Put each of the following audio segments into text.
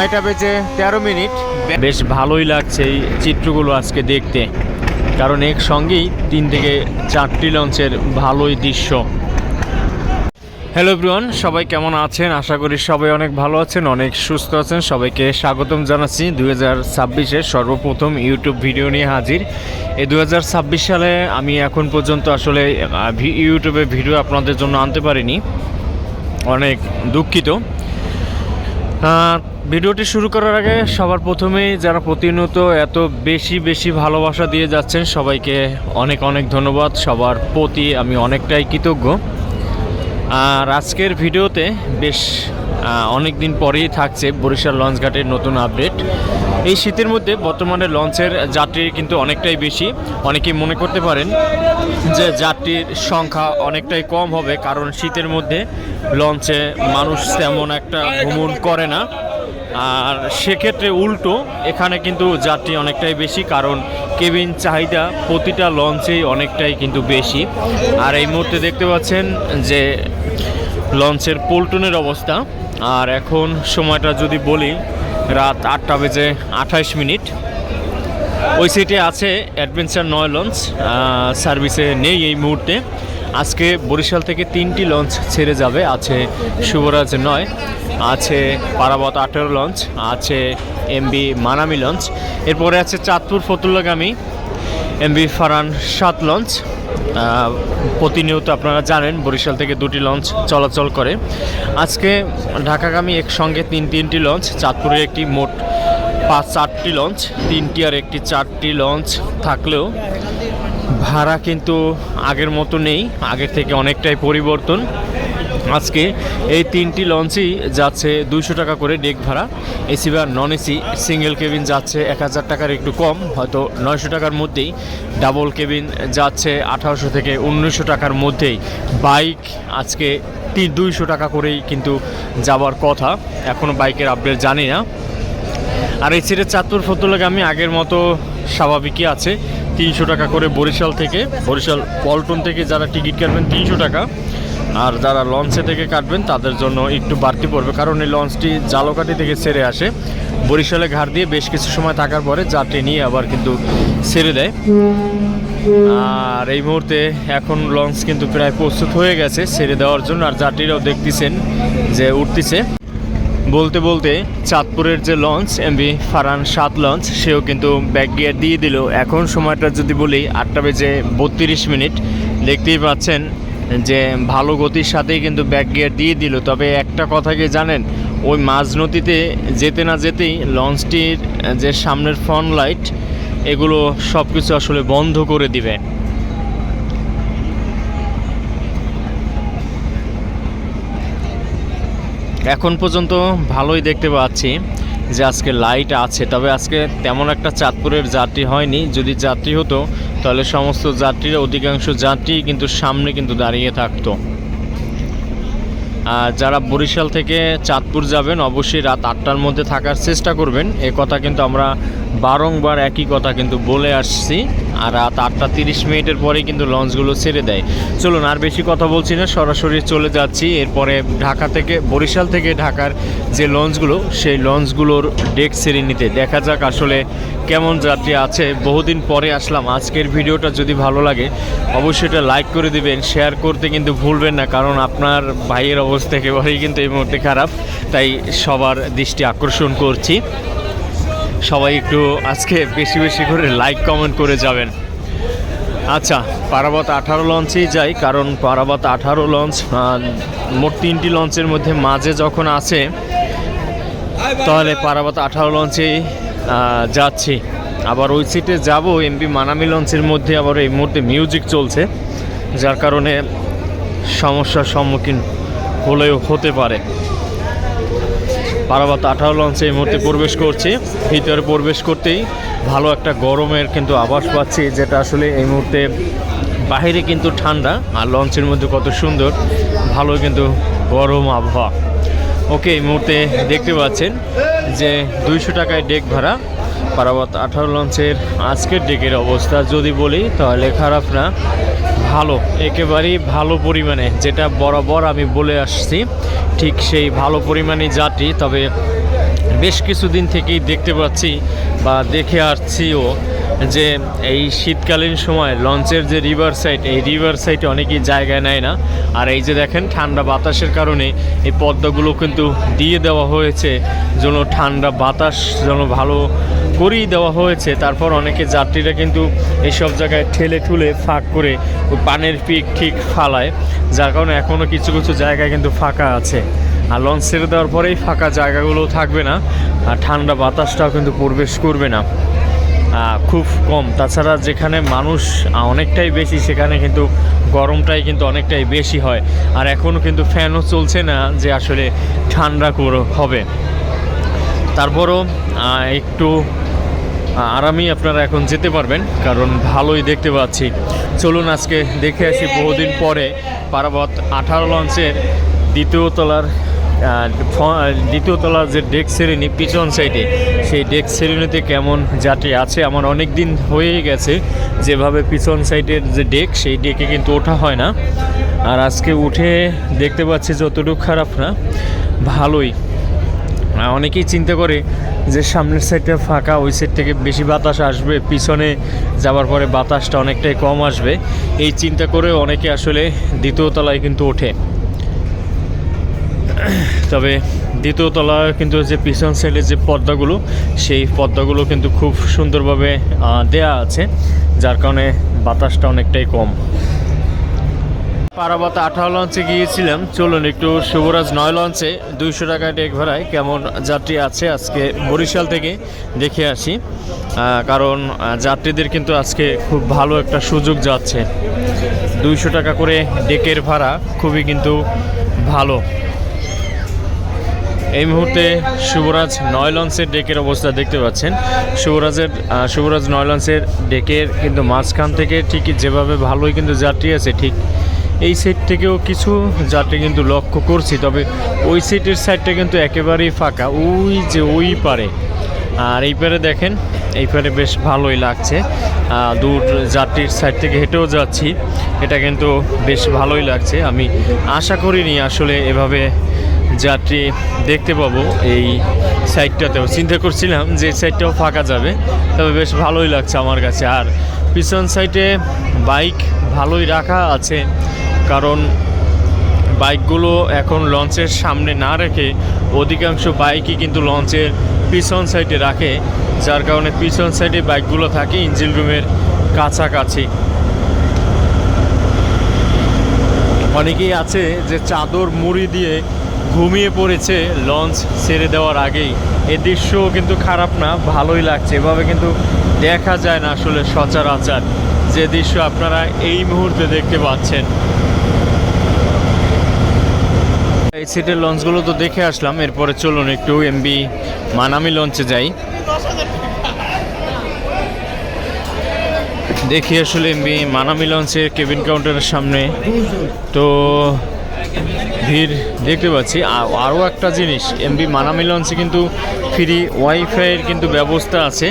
নয়টা বেজে তেরো মিনিট। বেশ ভালোই লাগছে এই চিত্রগুলো আজকে দেখতে। কারণ একসঙ্গেই তিন থেকে চারটি লঞ্চের ভালোই দৃশ্য। হ্যালো ব্রিয়ন সবাই কেমন আছেন? আশা করি সবাই অনেক ভালো আছেন, অনেক সুস্থ আছেন। সবাইকে স্বাগতম জানাচ্ছি দু হাজার ছাব্বিশের সর্বপ্রথম ইউটিউব ভিডিও নিয়ে হাজির। এই দু হাজার ছাব্বিশ সালে আমি এখন পর্যন্ত আসলে ইউটিউবে ভিডিও আপনাদের জন্য আনতে পারিনি। অনেক দুঃখিত। ভিডিওটি শুরু করার আগে সবার প্রথমেই যারা প্রতিনিয়ত এত বেশি বেশি ভালোবাসা দিয়ে যাচ্ছেন, সবাইকে অনেক অনেক ধন্যবাদ। সবার প্রতি আমি অনেকটাই কৃতজ্ঞ। আর আজকের ভিডিওতে বেশ অনেক দিন পরেই থাকছে বরিশাল লঞ্চঘাটের নতুন আপডেট। এই শীতের মধ্যে বর্তমানে লঞ্চের যাত্রী কিন্তু অনেকটাই বেশি। অনেকেই মনে করতে পারেন যে যাত্রীর সংখ্যা অনেকটাই কম হবে, কারণ শীতের মধ্যে লঞ্চে মানুষ তেমন একটা ভ্রমণ করে না। আর সেক্ষেত্রে উল্টো, এখানে কিন্তু যাত্রী অনেকটাই বেশি, কারণ কেবিন চাহিদা প্রতিটা লঞ্চেই অনেকটাই কিন্তু বেশি। আর এই মুহূর্তে দেখতে পাচ্ছেন যে লঞ্চের পল্টনের অবস্থা। আর এখন সময়টা যদি বলি, রাত আটটা বেজে আঠাইশ মিনিট। ওই সিটে আছে অ্যাডভেঞ্চার নয় লঞ্চ সার্ভিসে নেই এই মুহূর্তে। আজকে বরিশাল থেকে তিনটি লঞ্চ ছেড়ে যাবে, আছে শুভরাজ নয়। আছে পারাবত আঠেরো লঞ্চ, আছে এমবি মানামি লঞ্চ। এরপরে আছে চাঁদপুর ফতুল্লাগামী এমবি ফারান সাত লঞ্চ। প্রতিনিয়ত আপনারা জানেন, বরিশাল থেকে দুটি লঞ্চ চলাচল করে। আজকে ঢাকাগামী একসঙ্গে তিন তিনটি লঞ্চ, চাঁদপুরের একটি মোট পাঁচ চারটি লঞ্চ তিনটি আর একটি চারটি লঞ্চ থাকলেও ভাড়া কিন্তু আগের মতো নেই, আগের থেকে অনেকটাই পরিবর্তন। আজকে এই তিনটি লঞ্চই যাচ্ছে দুইশো টাকা করে ডেক ভাড়া। এসি বা নন এসি সিঙ্গেল কেবিন যাচ্ছে এক হাজার টাকার একটু কম, হয়তো নয়শো টাকার মধ্যেই। ডাবল কেবিন যাচ্ছে আঠারোশো থেকে উনিশশো টাকার মধ্যেই। বাইক আজকে তিন দুইশো টাকা করেই কিন্তু যাওয়ার কথা। এখনও বাইকের আপডেট জানি না। আর এই সিটের চাঁদপুর ফতুল্লাগামী আগের মতো স্বাভাবিকই আছে। তিনশো টাকা করে বরিশাল থেকে, বরিশাল পল্টন থেকে যারা টিকিট কাটবেন তিনশো টাকা। আর যারা লঞ্চে থেকে কাটবেন, তাদের জন্য একটু বাড়তি পড়বে। কারণ এই লঞ্চটি জালকাটি থেকে ছেড়ে আসে। বরিশালে ঘাট দিয়ে বেশ কিছু সময় থাকার পরে যাত্রী নিয়ে আবার কিন্তু ছেড়ে দেয়। আর এই মুহূর্তে এখন লঞ্চ কিন্তু প্রায় প্রস্তুত হয়ে গেছে ছেড়ে দেওয়ার জন্য। আর যাত্রীরাও দেখতেছেন যে উঠতেছে। বলতে বলতে চাঁদপুরের যে লঞ্চ এমবি ফারান সাত লঞ্চ, সেও কিন্তু ব্যাক গিয়ার দিয়ে দিল। এখন সময়টা যদি বলি, আটটা বেজে বত্রিশ মিনিট। দেখতেই পাচ্ছেন যে ভালো গতির সাথেই কিন্তু ব্যাক গিয়ার দিয়ে দিল। তবে একটা কথা কি জানেন? ওই মাঝ নদীতে যেতে না যেতেই লঞ্চটির যে সামনের ফ্রন্ট লাইট এগুলো সব কিছু আসলে বন্ধ করে দিবে। এখন পর্যন্ত ভালোই দেখতে পাচ্ছি যে আজকে লাইট আছে। তবে আজকে তেমন একটা চাঁদপুরের যাত্রী হয়নি। যদি যাত্রী হতো তাহলে সমস্ত যাত্রীরা, অধিকাংশ যাত্রী কিন্তু সামনে কিন্তু দাঁড়িয়ে থাকতো। আর যারা বরিশাল থেকে চাঁদপুর যাবেন, অবশ্যই রাত আটটার মধ্যে থাকার চেষ্টা করবেন। এ কথা কিন্তু আমরা বারংবার একই কথা কিন্তু বলে আসছি। আর রাত আটটা তিরিশ মিনিটের পরেই কিন্তু লঞ্চগুলো ছেড়ে দেয়। চলুন, আর বেশি কথা বলছি না, সরাসরি চলে যাচ্ছি। এরপরে ঢাকা থেকে, বরিশাল থেকে ঢাকার যে লঞ্চগুলো, সেই লঞ্চগুলোর ডেক সেরে নিতে। দেখা যাক আসলে কেমন যাত্রী আছে। বহুদিন পরে আসলাম। আজকের ভিডিওটা যদি ভালো লাগে, অবশ্যই এটা লাইক করে দিবেন, শেয়ার করতে কিন্তু ভুলবেন না, কারণ আপনার ভাইয়ের অবস্থা একেবারেই কিন্তু এই মুহূর্তে খারাপ। তাই সবার দৃষ্টি আকর্ষণ করছি। সবাই একটু আজকে বেশি বেশি করে লাইক কমেন্ট করে যাবেন। আচ্ছা পারাবত আঠারো লঞ্চেই যাই, কারণ পারাবত আঠারো লঞ্চ মোট তিনটি লঞ্চের মধ্যে মাঝে যখন আছে, তাহলে পারাবত আঠারো লঞ্চেই যাচ্ছি। আবার ওই সিটে যাব এমপি মানামি লঞ্চের মধ্যে আবার এই মুহূর্তে মিউজিক চলছে, যার কারণে সমস্যার সম্মুখীন হলেও হতে পারে। পারাবাত আঠারো লঞ্চে এই মুহূর্তে প্রবেশ করছি। ভিতরে প্রবেশ করতেই ভালো একটা গরমের কিন্তু আভাস পাচ্ছি, যেটা আসলে এই মুহূর্তে বাইরে কিন্তু ঠান্ডা, আর লঞ্চের মধ্যে কত সুন্দর, ভালো কিন্তু গরম আবহাওয়া। ওকে, এই মুহূর্তে দেখতে পাচ্ছেন যে দুইশো টাকায় ডেক ভাড়া পারাবাত আঠারো লঞ্চের আজকের ডেকের অবস্থা। যদি বলি, তাহলে খারাপ না। ভালো, একেবারেই ভালো পরিমাণে, যেটা বরাবর আমি বলে আসছি। ঠিক সেই ভালো পরিমাণে যাত্রী তবে বেশ কিছুদিন থেকেই দেখতে পাচ্ছি বা দেখে আসছিও যে এই শীতকালীন সময় লঞ্চের যে রিভার সাইড এই রিভার সাইডে অনেকেই জায়গায় নেয় না। আর এই যে দেখেন, ঠান্ডা বাতাসের কারণে এই পদ্মাগুলো কিন্তু দিয়ে দেওয়া হয়েছে, যেন ঠান্ডা বাতাস যেন ভালো করেই দেওয়া হয়েছে। তারপর অনেকে যাত্রীরা কিন্তু এইসব জায়গায় ঠেলে ঠুলে ফাঁক করে পানের পিক ঠিক ফালায়। যার কারণে এখনও কিছু কিছু জায়গায় কিন্তু ফাঁকা আছে। আর লঞ্চ ছেড়ে দেওয়ার পরেই ফাঁকা জায়গাগুলো থাকবে না। আর ঠান্ডা বাতাসটাও কিন্তু প্রবেশ করবে না। খুব কম। তাছাড়া যেখানে মানুষ অনেকটাই বেশি, সেখানে কিন্তু গরমটাই কিন্তু অনেকটাই বেশি হয়। আর এখনও কিন্তু ফ্যানও চলছে না যে আসলে ঠান্ডা হবে। তারপরও একটু আরামেই আপনারা এখন যেতে পারবেন, কারণ ভালোই দেখতে পাচ্ছি। চলুন আজকে দেখে আসি বহুদিন পরে পারাবত আঠারো লঞ্চের দ্বিতীয় তলার দ্বিতীয় তলার যে ডেক শ্রেণি, পিছন সাইডে, সেই ডেক শ্রেণীতে কেমন যাত্রী আছে, আমার অনেক দিন হয়েই গেছে, যেভাবে পিছন সাইডের যে ডেক, সেই ডেকে কিন্তু ওঠা হয় না। আর আজকে উঠে দেখতে পাচ্ছি যতটুকু খারাপ না, ভালোই। অনেকেই চিন্তা করে যে সামনের সাইডটা ফাঁকা, ওই সাইড থেকে বেশি বাতাস আসবে, পিছনে যাওয়ার পরে বাতাসটা অনেকটাই কম আসবে। এই চিন্তা করে অনেকে আসলে দ্বিতীয় তলায় কিন্তু ওঠে। তবে দ্বিতীয় তলা কিন্তু যে পিছন সাইডের যে পর্দাগুলো, সেই পর্দাগুলো কিন্তু খুব সুন্দরভাবে দেয়া আছে, যার কারণে বাতাসটা অনেকটাই কম। পারাবাত আঠারো লঞ্চে গিয়েছিলাম। চলুন একটু শুভরাজ নয় লঞ্চে দুইশো টাকা ডেক ভাড়ায় কেমন যাত্রী আছে আজকে বরিশাল থেকে দেখে আসি। কারণ যাত্রীদের কিন্তু আজকে খুব ভালো একটা সুযোগ যাচ্ছে। দুইশো টাকা করে ডেকের ভাড়া খুবই কিন্তু ভালো। এই মুহূর্তে শুভরাজ নয় লঞ্চের ডেকের অবস্থা দেখতে পাচ্ছেন। শুভরাজের শুভরাজ নয় লঞ্চের ডেকের কিন্তু মাঝখান থেকে ঠিক যেভাবে ভালোই কিন্তু যাত্রী আছে, ঠিক এই সাইড থেকেও কিছু যাত্রী কিন্তু লক্ষ্য করছি, তবে ওই সাইডের সাইডটা কিন্তু একেবারেই ফাঁকা, ওই যে ওই পারে। আর এই পারে দেখেন, এই পারে বেশ ভালোই লাগছে। দূর যাত্রীর সাইড থেকে হেঁটেও যাচ্ছি, এটা কিন্তু বেশ ভালোই লাগছে। আমি আশা করিনি আসলে এভাবে যাত্রী দেখতে পাবো এই সাইডটাতেও চিন্তা করছিলাম যে সাইডটাও ফাঁকা যাবে, তবে বেশ ভালোই লাগছে আমার কাছে। আর পিছন সাইডে বাইক ভালোই রাখা আছে। কারণ বাইকগুলো এখন লঞ্চের সামনে না রেখে অধিকাংশ বাইকই কিন্তু লঞ্চের পিছন সাইডে রাখে, যার কারণে পিছন সাইডে বাইকগুলো থাকে ইঞ্জিন রুমের কাছাকাছি। অনেকেই আছে যে চাদর মুড়ি দিয়ে ঘুমিয়ে পড়েছে লঞ্চ ছেড়ে দেওয়ার আগেই। এ দৃশ্যও কিন্তু খারাপ না, ভালোই লাগছে। এভাবে কিন্তু দেখা যায় না আসলে সচরাচর। যে দৃশ্য আপনারা এই মুহূর্তে দেখতে পাচ্ছেন। এই সিটের লঞ্চগুলো তো দেখে আসলাম, এরপরে চলুন একটু এমবি মানামি লঞ্চে যাই। দেখি আসলে এমবি মানামি লঞ্চের কেবিন কাউন্টারের সামনে। তো ভিড় দেখতে পাচ্ছি। আরও একটা জিনিস এমবি মানামি লঞ্চে কিন্তু ফ্রি ওয়াইফাইয়ের কিন্তু ব্যবস্থা আছে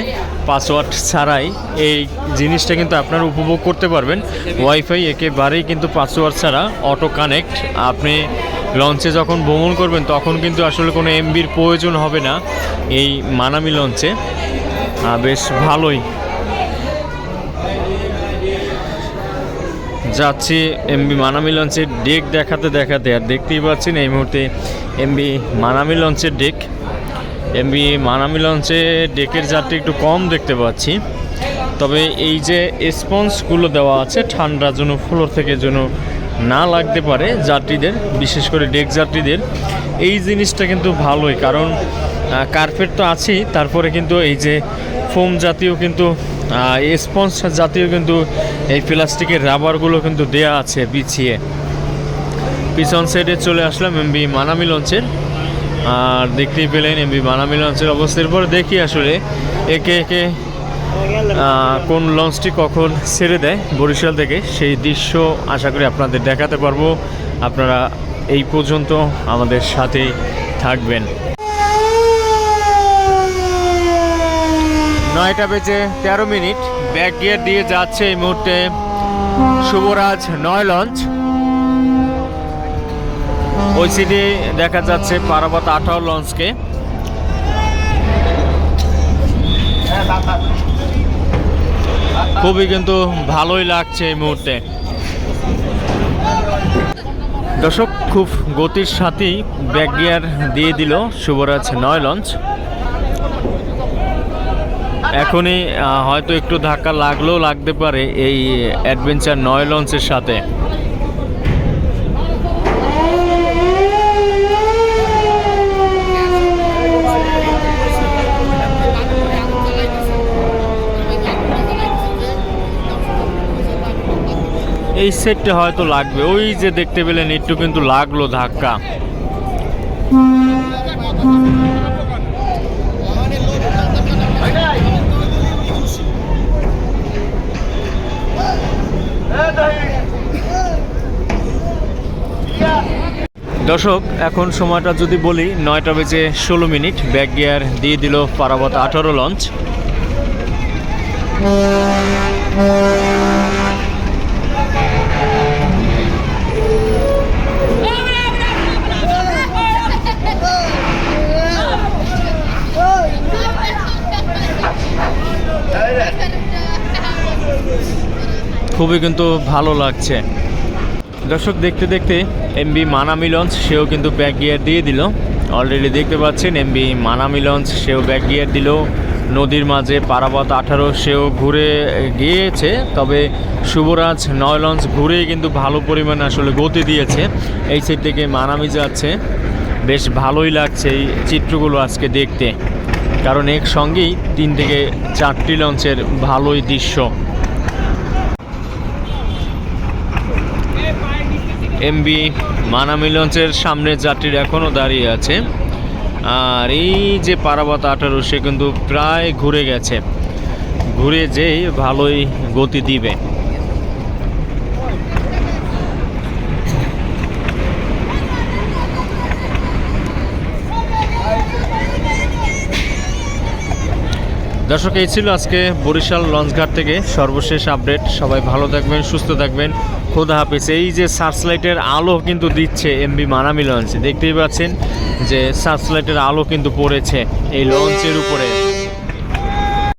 পাসওয়ার্ড ছাড়াই। এই জিনিসটা কিন্তু আপনারা উপভোগ করতে পারবেন। ওয়াইফাই একেবারেই কিন্তু পাসওয়ার্ড ছাড়া অটো কানেক্ট আপনি লঞ্চে যখন ভ্রমণ করবেন, তখন কিন্তু আসলে কোনো এমবির প্রয়োজন হবে না এই মানামি লঞ্চে। বেশ ভালোই। যাচ্ছি এমবি মানামি লঞ্চের ডেক দেখাতে দেখাতে, আর দেখতেই পাচ্ছেন এই মুহূর্তে এমবি মানামি লঞ্চের ডেক। এমবি মানামি লঞ্চে ডেকের যাত্রী একটু কম দেখতে পাচ্ছি। তবে এই যে স্পঞ্জগুলো দেওয়া আছে, ঠান্ডা যেন ফ্লোর থেকে যেন না লাগতে পারে যাত্রীদের, বিশেষ করে ডেক যাত্রীদের। এই জিনিসটা কিন্তু ভালোই, কারণ কার্পেট তো আছেই, তারপরে কিন্তু এই যে ফোম জাতীয় কিন্তু স্পঞ্জ জাতীয় কিন্তু এই প্লাস্টিকের রাবারগুলো কিন্তু দেয়া আছে বিছিয়ে। পিছন সাইডে চলে আসলাম এম এমবি মানামি লঞ্চের আর দেখতেই পেলেন এম এমবি মানামি লঞ্চের অবস্থার পর দেখি আসলে, একে একে কোন লঞ্চটি কখন ছেড়ে দেয় বরিশাল থেকে সেই দৃশ্য আশা করি আপনাদের দেখাতে পারব। আপনারা এই পর্যন্ত আমাদের সাথে থাকবেন। নয়টা বেজে তেরো মিনিট। ব্যাক গিয়ার দিয়ে যাচ্ছে এই মুহূর্তে শুভরাজ নয় লঞ্চ। ওই সিটে দেখা যাচ্ছে পারাবত আঠারো লঞ্চকে। খুবই কিন্তু ভালোই লাগছে এই মুহূর্তে। দর্শক, খুব গতির সাথেই ব্যাক গিয়ার দিয়ে দিল শুভরাজ নয় লঞ্চ। এখনই হয়তো একটু ধাক্কা লাগলেও লাগতে পারে এই অ্যাডভেঞ্চার নয় লঞ্চের সাথে। এই সেটটা হয়তো লাগবে। ওই যে দেখতে পেলেন, একটু কিন্তু লাগল ধাক্কা। দর্শক, এখন সময়টা যদি বলি, নয়টা বেজে ষোলো মিনিট। ব্যাক গিয়ার দিয়ে দিল পারাবত আঠারো লঞ্চ। খুবই কিন্তু ভালো লাগছে। দর্শক, দেখতে দেখতে এমবি মানামি লঞ্চ সেও কিন্তু ব্যাক গিয়ার দিয়ে দিল। অলরেডি দেখতে পাচ্ছেন এমবি মানামি লঞ্চ সেও ব্যাক গিয়ার দিল। নদীর মাঝে পারাবত আঠারো সেও ঘুরে গিয়েছে, তবে শুভরাজ নয় লঞ্চ ঘুরে কিন্তু ভালো পরিমাণে আসলে গতি দিয়েছে। এই সাইড থেকে মানামি যাচ্ছে। বেশ ভালোই লাগছে এই চিত্রগুলো আজকে দেখতে। কারণ এক সঙ্গেই তিন থেকে চারটি লঞ্চের ভালোই দৃশ্য। এমবি মানামি লঞ্চের সামনে যাত্রীর এখনও দাঁড়িয়ে আছে। আর এই যে পারাবাত আঠারো, সে কিন্তু প্রায় ঘুরে গেছে। ঘুরে যেই ভালোই গতি দিবে। দর্শক, এই ছিল আজকে বরিশাল লঞ্চঘাট থেকে। সর্বশেষ আপডেট। সবাই ভালো থাকবেন, সুস্থ থাকবেন। খোদা হাফিজ, এই যে সার্চ লাইটের আলো কিন্তু দিচ্ছে এমবি মানামি লঞ্চে। দেখতেই পাচ্ছেন যে সার্চ লাইটের আলো কিন্তু পড়েছে এই লঞ্চের উপরে।